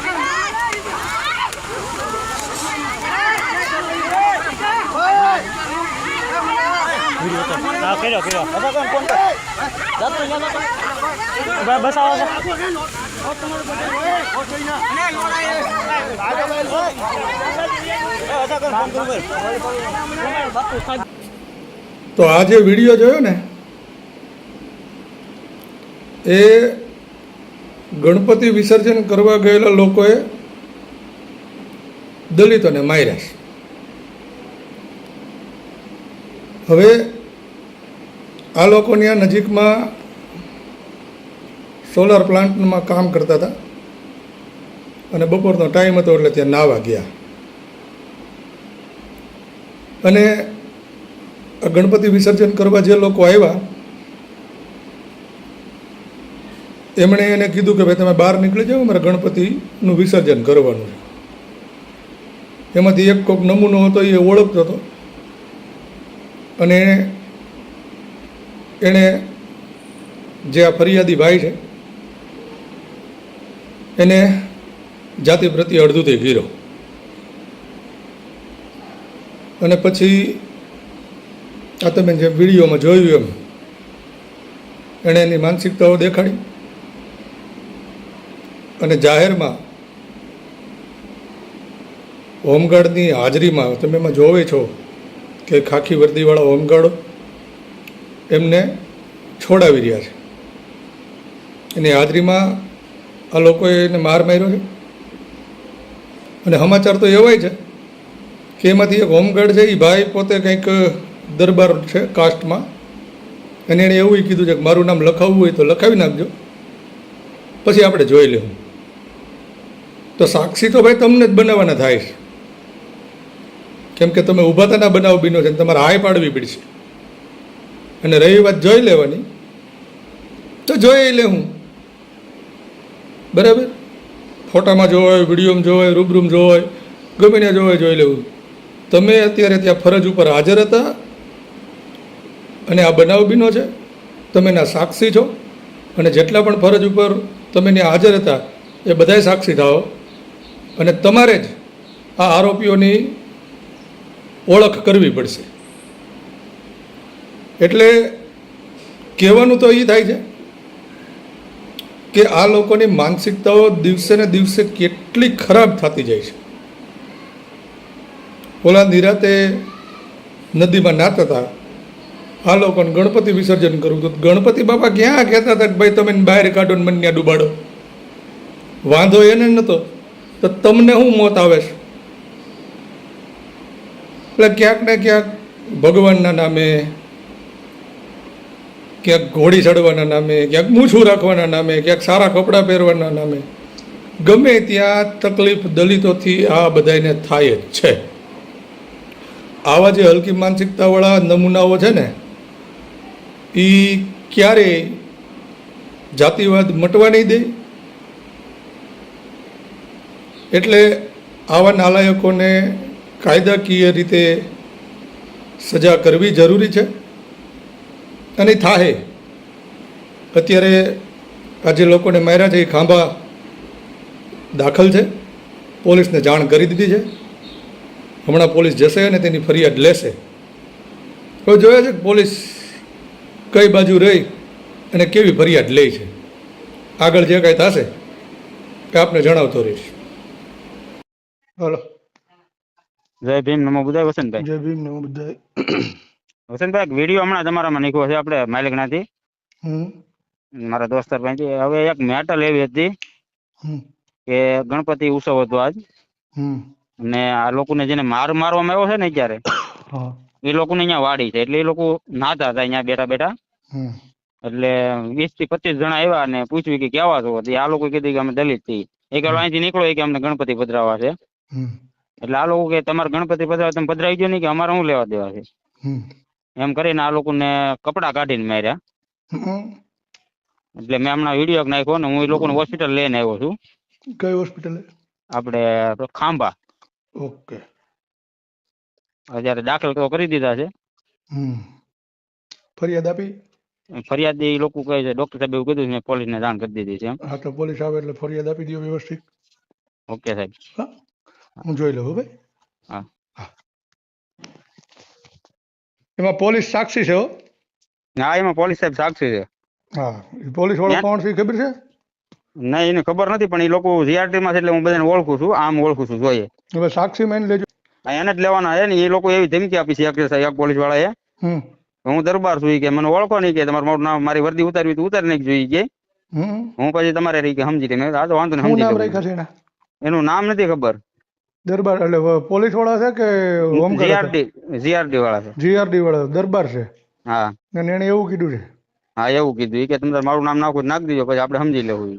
બધા હા કર્યો કર્યો બધા કોણ કોણ? ન્યા બસ આવો તો આ જે વીડિયો જોયો ને, એ ગણપતિ વિસર્જન કરવા ગયેલા લોકોએ દલિતોને માર્યા હવે આ લોકોની આ નજીકમાં સોલાર પ્લાન્ટમાં કામ કરતા હતા. અને બપોરનો ટાઈમ હતો એટલે ત્યાં નાવા ગયા. અને ગણપતિ વિસર્જન કરવા જે લોકો આવ્યા, એમણે એને કીધું કે ભાઈ તમે બહાર નીકળી જાઓ મારે ગણપતિનું વિસર્જન કરવાનું છે. એમાંથી એક કોઈક નમૂનો હતો, એ ઓળખતો હતો. અને એણે જે આ ફરિયાદી ભાઈ છે, એને જાતિ પ્રત્યે અડધુથી ઘીરો. અને પછી આ તમે જે વિડીયોમાં જોયું એમ, એણે એની માનસિકતાઓ દેખાડી અને જાહેરમાં હોમગાર્ડની હાજરીમાં, તમે એમાં જોવે છો કે ખાખી વર્દીવાળા હોમગાર્ડો એમને છોડાવી રહ્યા છે. એની હાજરીમાં આ લોકોએ એને માર માર્યો છે. અને સમાચાર તો એવાય છે કે એમાંથી એક હોમગાર્ડ છે, એ ભાઈ પોતે કંઈક દરબાર છે કાસ્ટમાં. અને એણે એવું કીધું છે કે મારું નામ લખાવવું હોય તો લખાવી નાખજો. પછી આપણે જોઈ લેવું. તો સાક્ષી તો ભાઈ તમને જ બનાવવાના થાય છે. કેમ કે તમે ઊભા ના બનાવ, બીનો છે તમારે હાય પાડવી પડશે. અને રહી વાત જોઈ લેવાની, તો જોઈ લે હું. બરાબર? ફોટામાં જોવાય, વિડીયોમાં જોવાય, રૂબરૂમ જોવાય, ગમે ત્યાં જોવાય જોઈ લેવું. તમે અત્યારે ત્યાં ફરજ ઉપર હાજર હતા અને આ બનાવ બીનો છે, તમે એના સાક્ષી છો અને જેટલા પણ ફરજ ઉપર તમે ત્યાં હાજર હતા, એ બધાય સાક્ષી થાઓ. અને તમારે જ આ આરોપીઓની ઓળખ કરવી પડશે. એટલે કહેવાનું તો એ થાય છે કે આ લોકોની માનસિકતાઓ દિવસે ને દિવસે કેટલી ખરાબ થતી જાય છે. ઓલા નિરાતે નદીમાં નાતા હતા. આ લોકોને ગણપતિ વિસર્જન કરવું તો ગણપતિ બાપા ક્યાં કહેતા હતા કે ભાઈ તમે બહાર કાઢો ને મને ત્યાં ડૂબાડો. વાંધો એને નહોતો. તો તમને શું મોત આવે છે? એટલે ક્યાંક ને ક્યાંક ભગવાનના નામે ક્યાંક ઘોડી ચડવાના નામે, ક્યાંક મૂછું રાખવાના નામે, ક્યાંક સારા કપડાં પહેરવાના નામે. ગમે ત્યાં તકલીફ દલિતોથી આ બધાને થાય જ છે. આવા જે હલકી માનસિકતાવાળા નમૂનાઓ છે ને એ ક્યારેય જાતિવાદ મટવા નહીં દે. એટલે આવા નાલાયકોને કાયદાકીય રીતે સજા કરવી જરૂરી છે. અને થાહે? અત્યારે આજે લોકોને માર્યા છે એ ખાંભા દાખલ છે. પોલીસને જાણ કરી દીધી છે. હમણાં પોલીસ જશે અને તેની ફરિયાદ લેશે. હવે જોયા છે કે પોલીસ કઈ બાજુ રહી અને કેવી ફરિયાદ લે છે. આગળ જે કાંઈ થશે એ આપને જણાવતો રહીશ. હલો. જય ભીમ નમો બુધાય વસંતભાઈ. જય ભીમ નમો બધા વસંતભાઈ એક વીડિયો હમણાં તમારામાં નીકળ્યો છે આપણે માલિકનાથી. મારા દોસ્તાર પાસેથી હવે એક મેટલ એવી હતી કે ગણપતિ ઉત્સવ હતો આજ. અને આ લોકોને જેને માર મારવામાં આવ્યો છે ને અત્યારે હા. એ લોકોને અહીંયા વાડી છે. એટલે એ લોકો નાતા હતા અહીંયા બેઠા બેઠા. એટલે વીસથી પચીસ જણા આવ્યા અને પૂછ્યું કે કેવા છો? આ લોકો કીધું કે અમે દલિત છીએ. એક વાર અહીંથી નીકળો કે અમને ગણપતિ પધરાવા છે. એટલે આ લોકો કે તમારે ગણપતિ પધરાવે તમે પધરાવી દો નહીં કે અમારે શું લેવા દેવા છે? એમ કરીને આ લોકોને કપડા કાઢીને માર્યા. એટલે મેં હમણાં વીડિયો નાખ્યો ને હું એ લોકોને હોસ્પિટલ લઈને આવ્યો છું. કઈ હોસ્પિટલ? આપણે ખાંભા. ઓકે. અત્યારે દાખલ તો કરી દીધા છે. ફરિયાદ આપી? ફરિયાદ એ લોકો કહે છે ડોક્ટર સાહેબ એવું કીધું છે પોલીસ ને જાણ કરી દીધી છે એમ. હા તો પોલીસ આવે એટલે ફરિયાદ આપી દો વ્યવસ્થિત. ઓકે સાહેબ. હા. હું જોઈ લઉં ભાઈ. હા હા એમાં પોલીસ સાક્ષી છે હો. હા એમાં પોલીસ સાહેબ સાક્ષી છે. હા એ પોલીસ વાળો કોણ છે ખબર છે? ના એને ખબર નથી પણ એ લોકો જીઆરટી માં છે એટલે હું બધાને ઓળખું છું આમ ઓળખું છું જોઈએ. હવે સાક્ષી મેન લેજો. એને જ લેવાના છે ને એ લોકો એવી ધમકી આપી છે એક એક પોલીસવાળા એ હમ હું દરબાર છું ઈ કે મને ઓળખો નહીં કે તમારું મારું નામ મારી વર્દી ઉતારવી તો ઉતારી નાખજો ઈ કે. હમ. હું પછી તમારે રહી કે સમજી લે મેં કીધું, હા તો વાંધો નહીં સમજી લઉં. રાખ્યા છે એના? એનું નામ નથી ખબર. દરબાર એટલે પોલીસવાળા છે કે હોમગાર્ડ જીઆરડી જીઆરડી વાળા છે. જીઆરડી વાળા દરબાર છે? હા. અને એને એવું કીધું છે? હા એવું કીધું. કે તમે મારું નામ નાખો નાખી દીજો પછી આપણે સમજી લેવું.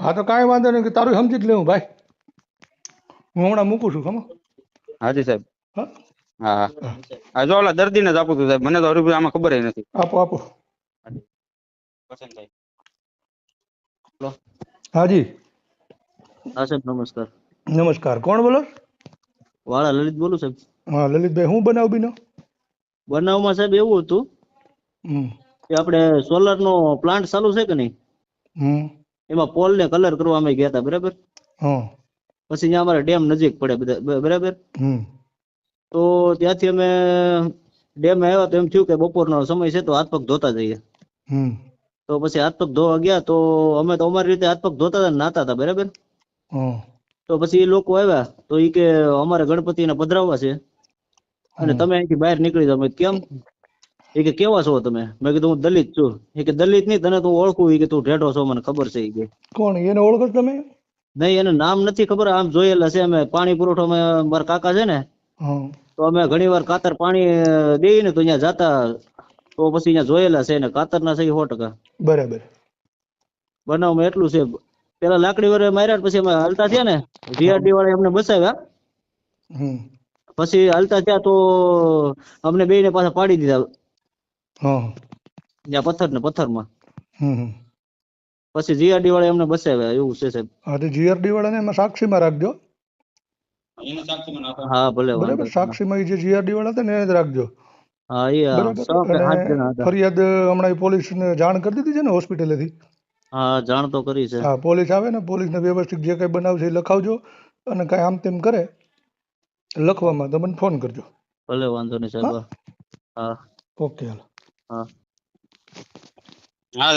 હા તો કાંઈ વાંધો નહીં કે તારું સમજી જ લેવું ભાઈ. હું હમણાં મૂકું છું ખમો હાજી સાહેબ. હા? હા હા. હા જો ઓલા દર્દીને જ આપું છું સાહેબ. મને તો હરીભાઈ આમાં ખબર નથી. આપો આપો. હાજી. હા સાહેબ નમસ્કાર. નમસ્કાર કોણ બોલો? વાળા લલિત બોલું સાહેબ. હા લલિતભાઈ હું બનાવ બીનો બનાવમાં સાહેબ એવું હતું કે આપણે સોલર નો પ્લાન્ટ ચાલુ છે કે નહીં? એમાં પોલ ને કલર કરવા અમે ગયા હતા બરાબર? પછી ત્યાં અમારે ડેમ નજીક પડે બધા બરાબર? હમ. તો ત્યાંથી અમે ડેમ આવ્યા તો એમ થયું કે બપોરનો સમય છે તો હાથ પગ ધોતા જઈએ. હમ. તો પછી હાથ પગ ધોવા ગયા તો અમે તો અમારી રીતે હાથ પગ ધોતા હતા નાતા હતા બરાબર? તો પછી એ લોકો આવ્યા તો એ કે અમારે ગણપતિને પધરાવવા છે. અને તમે અહીંથી બહાર નીકળી જાવ કેમ? એ કે કેવા છો તમે? મેં કીધું હું દલિત છું. એ કે દલિત નહીં તને તું ઓળખું. એ કે તું ઢેઢો છો મને ખબર છે. એ કે કોણ એને ઓળખો તમે? નહીં એને નામ નથી ખબર. આમ જોયેલા છે. અમે પાણી પુરવઠો અમે મારા કાકા છે ને તો અમે ઘણી વાર કાતર પાણી દઈએ ને તો અહીંયા જાતા. તો પછી અહીંયા જોયેલા છે ને કાતરના છે ઈ સો ટકા. બરાબર. બનાવમાં એટલું છે. પેલા લાકડી વડે માર્યા પછી અમે હાલતા થયા ને જીઆરડી વાળા અમને બસાવ્યા. પછી હાલતા થયા તો અમને બેયને પાછા પાડી દીધા. ત્યાં પથ્થર ને પથ્થરમાં. પછી જીઆરડી વાળા અમને બસાવ્યા એવું છે સાહેબ. હા તો જીઆરડી વાળાને એમાં સાક્ષીમાં રાખજો. હા ભલે ભલે બરાબર. સાક્ષીમાં જે જીઆરડી વાળા હતા ને એને જ રાખજો. હા એ ફરિયાદ હમણાં પોલીસને જાણ કરી દીધી છે ને હોસ્પિટલેથી? હા જાણ તો કરી છે. હા પોલીસ આવે ને પોલીસને વ્યવસ્થિત જે કંઈ બનાવ છે એ લખાવજો અને કાંઈ આમ તેમ કરે લખવામાં તો મને ફોન કરજો. ભલે વાંધો નહીં સાહેબ. હા? Okay hello. હા. હા